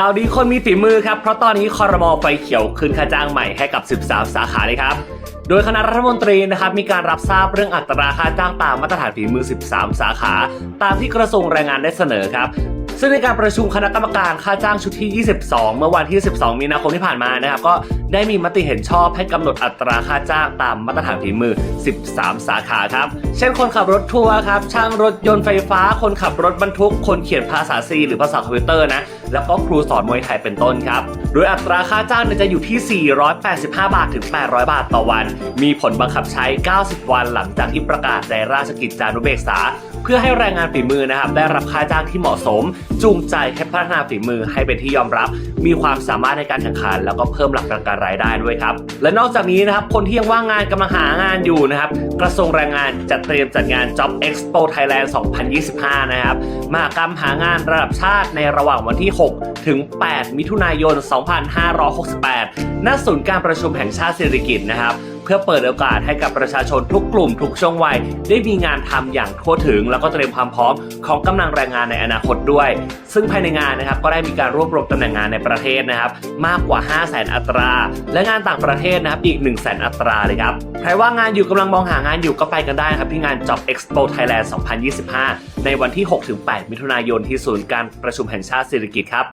ข่าวดีคนมีฝีมือครับ เพราะตอนนี้คอรมอไฟเขียวคืนค่าจ้างใหม่ให้กับ 13 สาขาเลยครับ โดยคณะรัฐมนตรีนะครับมีการรับทราบเรื่องอัตราค่าจ้างตามมาตรฐานฝีมือ 13 สาขา ตามที่กระทรวงแรงงานได้เสนอครับ ซึ่งในการประชุมคณะกรรมการค่าจ้างชุดที่ 22 เมื่อวันที่ 12 มีนาคมที่ผ่านมานะครับก็ได้มีมติเห็นชอบให้กำหนดอัตราค่าจ้างตามมาตรฐานฝีมือ 13 สาขาครับ เช่นคนขับรถทัวร์ครับ ช่างรถยนต์ไฟฟ้า คนขับรถบรรทุก คนเขียนภาษา C หรือภาษาคอมพิวเตอร์นะ แล้วก็ครูสอนมวยไทยเป็นต้นครับ โดยอัตราค่าจ้างจะอยู่ที่ 485 บาทถึง 800 บาทต่อวัน มีผลบังคับใช้ 90 วันหลังจากที่ประกาศในราชกิจจานุเบกษา พื่อให้แรงงานฝีมือนะครับได้รับค่าจ้างที่เหมาะสม จูงใจให้พัฒนาฝีมือให้เป็นที่ยอมรับ มีความสามารถในการแข่งขัน แล้วก็เพิ่มหลักประกันรายได้ด้วยครับและนอกจากนี้นะครับคนที่ยังว่างงานกำลังหางานอยู่นะครับกระทรวงแรงงานจะเตรียมจัดงาน Job Expo Thailand 2025 นะครับมหกรรมหางานระดับชาติในระหว่างวันที่ 6 ถึง 8 มิถุนายน 2568 ณ ศูนย์การประชุมแห่งชาติสิริกิติ์นะครับ พื่อเปิดโอกาสให้กับประชาชนทุกกลุ่มทุกช่วงวัย ได้มีงานทำอย่างทั่วถึง แล้วก็เตรียมความพร้อมของกำลังแรงงานในอนาคตด้วย ซึ่งภายในงานนะครับก็ได้มีการรวบรวมตำแหน่งงานในประเทศนะครับมากกว่า 5 0 0 0 0 0 อัตรา และงานต่างประเทศนะครับอีก 1 0 0 0 0แอัตราเลยครับใครว่างงานอยู่กำลังมองหางานอยู่ก็ไปกันได้ครับที่งาน Job Expo Thailand 2025 ในวันที่ 6-8 มิถุนายนที่ศูนย์การประชุมแห่งชาติสิริกิติ์ครับ